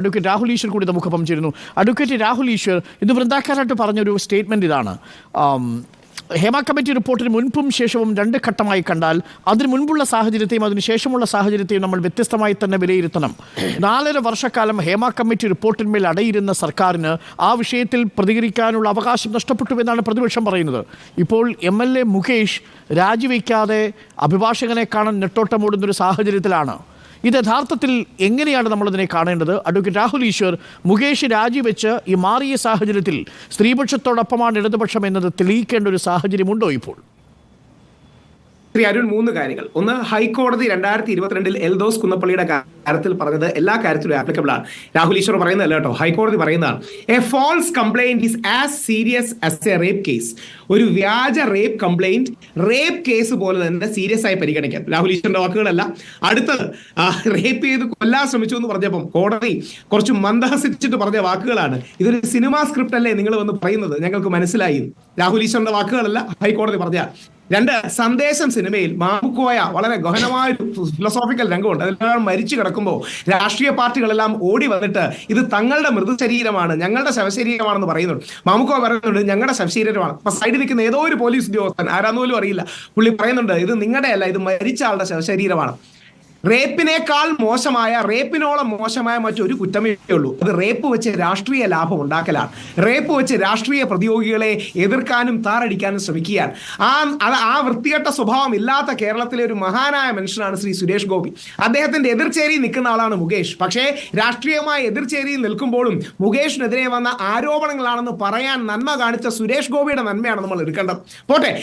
Advocate Rahul Easwar കൂടി നമുക്ക് പങ്കുചേരുന്നു advocate Rahul Easwar ഇന്ന് വൃന്ദാക്കാരായിട്ട് പറഞ്ഞൊരു സ്റ്റേറ്റ്മെന്റ് ഇതാണ്. ഹേമ കമ്മിറ്റി റിപ്പോർട്ടിന് മുൻപും ശേഷവും രണ്ട് ഘട്ടമായി കണ്ടാൽ അതിന് മുൻപുള്ള സാഹചര്യത്തെയും അതിന് ശേഷമുള്ള സാഹചര്യത്തെയും നമ്മൾ വ്യത്യസ്തമായി തന്നെ വിലയിരുത്തണം. നാലര വർഷക്കാലം ഹേമ കമ്മിറ്റി റിപ്പോർട്ടിന്മേൽ അടയിരുന്ന സർക്കാരിന് ആ വിഷയത്തിൽ പ്രതികരിക്കാനുള്ള അവകാശം നഷ്ടപ്പെട്ടു എന്നാണ് പ്രതിപക്ഷം പറയുന്നത്. ഇപ്പോൾ എം എൽ എ മുകേഷ് രാജിവെക്കാതെ അഭിഭാഷകനെ കാണാൻ നെട്ടോട്ടമോടുന്നൊരു സാഹചര്യത്തിലാണ്. ഇത് യഥാർത്ഥത്തിൽ എങ്ങനെയാണ് നമ്മളതിനെ കാണേണ്ടത്? അഡ്വക്കേറ്റ് രാഹുൽ ഈശ്വർ മുകേഷ് രാജിവെച്ച് ഈ മാറിയ സാഹചര്യത്തിൽ സ്ത്രീപക്ഷത്തോടൊപ്പമാണ് ഇടതുപക്ഷം എന്നത് തെളിയിക്കേണ്ട ഒരു സാഹചര്യമുണ്ടോ ഇപ്പോൾ? ശ്രീ അരുൺ മൂന്ന് കാര്യങ്ങൾ. ഒന്ന് ഹൈക്കോടതി രണ്ടായിരത്തി ഇരുപത്തിരണ്ടിൽ എൽദോസ് കുന്നപ്പള്ളിയുടെ കാര്യത്തിൽ പറഞ്ഞത് എല്ലാ കാര്യത്തിലും ആപ്ലിക്കബിൾ ആണ്. രാഹുൽ ഈശ്വർ പറയുന്നതല്ല കേട്ടോ ഹൈക്കോടതി പറയുന്നതാണ്. A false complaint is as serious as a rape case ഒരു വ്യാജ റേപ്പ് കംപ്ലൈന്റ് റേപ്പ് കേസ് പോലെ തന്നെ സീരിയസ് ആയി പരിഗണിക്കാം. രാഹുൽ ഈശ്വറിന്റെ വാക്കുകളല്ല. അടുത്തത് റേപ്പ് ചെയ്ത് കൊല്ലാൻ ശ്രമിച്ചു എന്ന് പറഞ്ഞപ്പം കോടതി കുറച്ച് മന്ദഹസിച്ചിട്ട് പറഞ്ഞ വാക്കുകളാണ്. ഇതൊരു സിനിമാ സ്ക്രിപ്റ്റ് അല്ലേ നിങ്ങൾ വന്ന് പറയുന്നത്? ഞങ്ങൾക്ക് മനസ്സിലായി. രാഹുൽ ഈശ്വറിന്റെ വാക്കുകളല്ല ഹൈക്കോടതി പറഞ്ഞ രണ്ട് സന്ദേശം സിനിമയിൽ മാമുക്കോയ വളരെ ഗഹനമായ ഫിലോസോഫിക്കൽ രംഗമുണ്ട്. അതിലെല്ലാം മരിച്ചു കിടക്കുമ്പോൾ രാഷ്ട്രീയ പാർട്ടികളെല്ലാം ഓടി വന്നിട്ട് ഇത് തങ്ങളുടെ മൃതശരീരമാണ് ഞങ്ങളുടെ ശവശരീരമാണെന്ന് പറയുന്നുണ്ട്. മാമുക്കോയ പറയുന്നുണ്ട് ഞങ്ങളുടെ ശവശരീരമാണ്. അപ്പൊ സൈഡിൽ നിൽക്കുന്ന ഏതോ ഒരു പോലീസ് ഉദ്യോഗസ്ഥൻ ആരാന്നോലും അറിയില്ല. പുള്ളി പറയുന്നുണ്ട് ഇത് നിങ്ങളുടെ അല്ല ഇത് മരിച്ച ആളുടെ ശവശരീരമാണ്. റേപ്പിനേക്കാൾ മോശമായ റേപ്പിനോളം മോശമായ മറ്റൊരു കുറ്റമേ ഉള്ളൂ. അത് റേപ്പ് വെച്ച് രാഷ്ട്രീയ ലാഭം ഉണ്ടാക്കലാണ്. റേപ്പ് വെച്ച് രാഷ്ട്രീയ പ്രതിയോഗികളെ എതിർക്കാനും താറടിക്കാനും ശ്രമിക്കുകയാണ്. ആ അത് ആ വൃത്തികെട്ട സ്വഭാവം ഇല്ലാത്ത കേരളത്തിലെ ഒരു മഹാനായ മനുഷ്യനാണ് ശ്രീ സുരേഷ് ഗോപി. അദ്ദേഹത്തിന്റെ എതിർചേരിയിൽ നിൽക്കുന്ന ആളാണ് മുകേഷ്. പക്ഷേ രാഷ്ട്രീയമായ എതിർചേരിയിൽ നിൽക്കുമ്പോഴും മുകേഷിനെതിരെ വന്ന ആരോപണങ്ങളാണെന്ന് പറയാൻ നന്മ കാണിച്ച സുരേഷ് ഗോപിയുടെ നന്മയാണ് നമ്മൾ എടുക്കേണ്ടത്. പോട്ടെ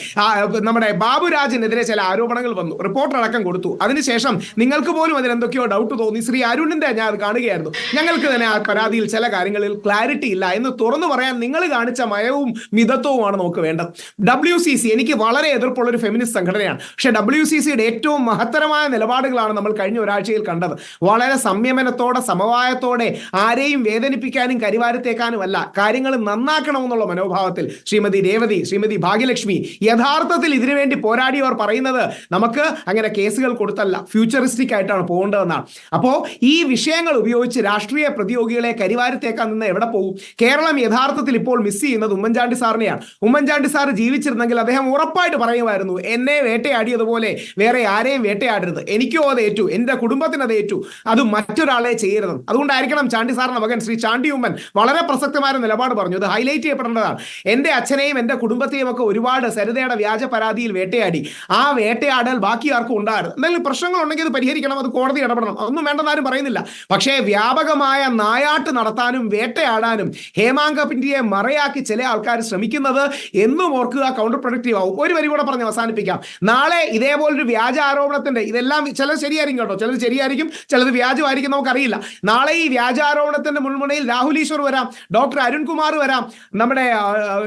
നമ്മുടെ ബാബുരാജിനെതിരെ ചില ആരോപണങ്ങൾ വന്നു. റിപ്പോർട്ടർ അടക്കം കൊടുത്തു. അതിനുശേഷം നിങ്ങൾക്ക് പോലും അതിനെന്തൊക്കെയോ ഡൗട്ട് തോന്നി. ശ്രീ അരുണിന്റെ ഞാൻ അത് കാണുകയായിരുന്നു. ഞങ്ങൾക്ക് തന്നെ ആ പരാതിയിൽ ചില കാര്യങ്ങളിൽ ക്ലാരിറ്റി ഇല്ല എന്ന് തുറന്നു പറയാൻ നിങ്ങൾ കാണിച്ച മയവും മിതത്വവുമാണ് നമുക്ക് വേണ്ടത്. ഡബ്ല്യു സി സി എനിക്ക് വളരെ എതിർപ്പുള്ള ഒരു ഫെമിനിസ്റ്റ് സംഘടനയാണ്. പക്ഷേ ഡബ്ല്യു സി സിയുടെ ഏറ്റവും മഹത്തരമായ നിലപാടുകളാണ് നമ്മൾ കഴിഞ്ഞ ഒരാഴ്ചയിൽ കണ്ടത്. വളരെ സംയമനത്തോടെ സമവായത്തോടെ ആരെയും വേദനിപ്പിക്കാനും കരിവാരത്തേക്കാനും അല്ല കാര്യങ്ങൾ നന്നാക്കണമെന്നുള്ള മനോഭാവത്തിൽ ശ്രീമതി രേവതി ശ്രീമതി ഭാഗ്യലക്ഷ്മി യഥാർത്ഥത്തിൽ ഇതിനുവേണ്ടി പോരാടിയവർ പറയുന്നത് നമുക്ക് അങ്ങനെ കേസുകൾ കൊടുത്തല്ല. ഫ്യൂച്ചറിസ്റ്റിക് ആയിട്ടാണ് പോകേണ്ടതെന്നാണ്. അപ്പോൾ ഈ വിഷയങ്ങൾ ഉപയോഗിച്ച് രാഷ്ട്രീയ പ്രതിയോഗികളെ കരിവാരത്തേക്കാൻ നിന്ന് എവിടെ പോകും? കേരളം യഥാർത്ഥത്തിൽ ഇപ്പോൾ മിസ് ചെയ്യുന്നത് ഉമ്മൻചാണ്ടി സാറിനെയാണ്. ഉമ്മൻചാണ്ടി സാർ ജീവിച്ചിരുന്നെങ്കിൽ അദ്ദേഹം ഉറപ്പായിട്ട് പറയുമായിരുന്നു എന്നെ വേട്ടയാടിയതുപോലെ വേറെ ആരെയും വേട്ടയാടരുത്. എനിക്കോ അത് ഏറ്റു. എന്റെ കുടുംബത്തിന് അത് ഏറ്റു. അത് മറ്റൊരാളെ ചെയ്യരുത്. അതുകൊണ്ടായിരിക്കണം ചാണ്ടി സാറിന്റെ മകൻ ശ്രീ ചാണ്ടി ഉമ്മൻ വളരെ പ്രസക്തമായ നിലപാട് പറഞ്ഞു. അത് ഹൈലൈറ്റ് ചെയ്യപ്പെടേണ്ടതാണ്. എന്റെ അച്ഛനെയും എന്റെ കുടുംബത്തെയും ഒക്കെ ഒരുപാട് സരിതയുടെ വ്യാജ പരാതിയിൽ വേട്ടയാടി. ആ വേട്ടയാടൽ ബാക്കി ആർക്കും ഉണ്ടായിരുന്നു എന്തെങ്കിലും പ്രശ്നങ്ങൾ ഉണ്ടെങ്കിൽ അത് പരിഹരിക്കണം അത് കോടതി ഇടപെടണം. അതൊന്നും വേണ്ടെന്ന് ആരും പറയുന്നില്ല. പക്ഷേ വ്യാപകമായ നായാട്ട് നടത്താനും വേട്ടയാടാനും ഹേമാങ്കപ്പിന്റെയെ മറയാക്കി ചില ആൾക്കാർ ശ്രമിക്കുന്നത് എന്നും ഓർക്കുക കൗണ്ടർ പ്രൊഡക്റ്റീവ് ആവും. ഒരു വരി കൂടെ പറഞ്ഞ് അവസാനിപ്പിക്കാം. നാളെ ഇതേപോലൊരു വ്യാജ ആരോപണത്തിന്റെ ഇതെല്ലാം ചിലത് ശരിയായിരിക്കും കേട്ടോ. ചിലത് ശരിയായിരിക്കും ചിലത് വ്യാജമായിരിക്കും നമുക്കറിയില്ല. നാളെ ഈ വ്യാജ ആരോപണത്തിന്റെ മുൾമുനയിൽ രാഹുൽ ഈശ്വർ വരാം ഡോക്ടർ അരുൺകുമാർ വരാം നമ്മുടെ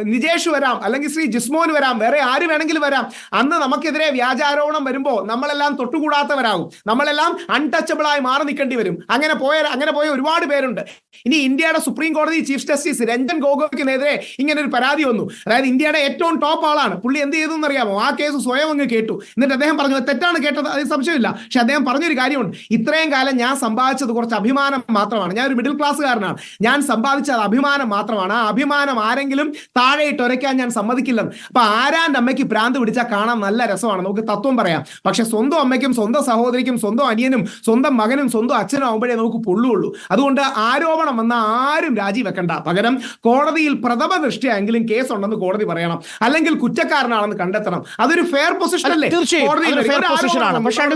നിജേഷ് വരാം അല്ലെങ്കിൽ ശ്രീ ജിസ്മോൻ വരാം വേറെ ആര് വേണമെങ്കിലും വരാം. അന്ന് നമുക്കെതിരെ വ്യാജാരോപണം വരുമ്പോൾ നമ്മളെല്ലാം തൊട്ടുകൂടാത്തവരാകും നമ്മളെല്ലാം അൺടച്ചബിൾ ആയി മാറി നിൽക്കേണ്ടി വരും. അങ്ങനെ പോയ അങ്ങനെ പോയ ഒരുപാട് പേരുണ്ട്. ഇനി ഇന്ത്യയുടെ സുപ്രീം കോടതി ചീഫ് ജസ്റ്റിസ് രഞ്ജൻ ഗൊഗോയ്ക്കിനെതിരെ ഇങ്ങനെ ഒരു പരാതി വന്നു. അതായത് ഇന്ത്യയുടെ ഏറ്റവും ടോപ്പ് ആളാണ്. പുള്ളി എന്ത് ചെയ്തു എന്നറിയാമോ? ആ കേസ് സ്വയം അങ്ങ് കേട്ടു. എന്നിട്ട് അദ്ദേഹം പറഞ്ഞു തെറ്റാണ് കേട്ടത്. അതിന് സംശയമില്ല. പക്ഷെ അദ്ദേഹം പറഞ്ഞൊരു കാര്യമുണ്ട്. ഇത്രയും കാലം ഞാൻ സമ്പാദിച്ചത് കുറച്ച് അഭിമാനം മാത്രമാണ്. ഞാൻ ഒരു മിഡിൽ ക്ലാസ്സുകാരനാണ് ഞാൻ സമ്പാദിച്ചത് അഭിമാനം മാത്രമാണ്. ആ അഭിമാനം ആരെങ്കിലും താഴെ ഇട്ട് ഞാൻ സമ്മതിക്കില്ലെന്ന്. അപ്പൊ ആരാന്റെ അമ്മയ്ക്ക് ഭ്രാന്ത് പിടിച്ചാൽ കാണാൻ നല്ല രസമാണ്. നമുക്ക് തത്വം പറയാം. പക്ഷെ സ്വന്തം അമ്മയ്ക്കും സ്വന്തം സഹോദരിക്കും സ്വന്തം അനിയനും സ്വന്തം മകനും സ്വന്തം അച്ഛനും ആവുമ്പോഴേ നമുക്ക് പൊള്ളുള്ളൂ. അതുകൊണ്ട് ആരോപണം വന്ന ആരും രാജിവെക്കണ്ട. പകരം കോടതിയിൽ പ്രഥമ ദൃഷ്ടിയെങ്കിലും കേസ് ഉണ്ടെന്ന് കോടതി പറയണം. അല്ലെങ്കിൽ കുറ്റക്കാരനാണെന്ന് കണ്ടെത്തണം. അതൊരു ഫെയർ പൊസിഷൻ അല്ലേ കോടതിയിൽ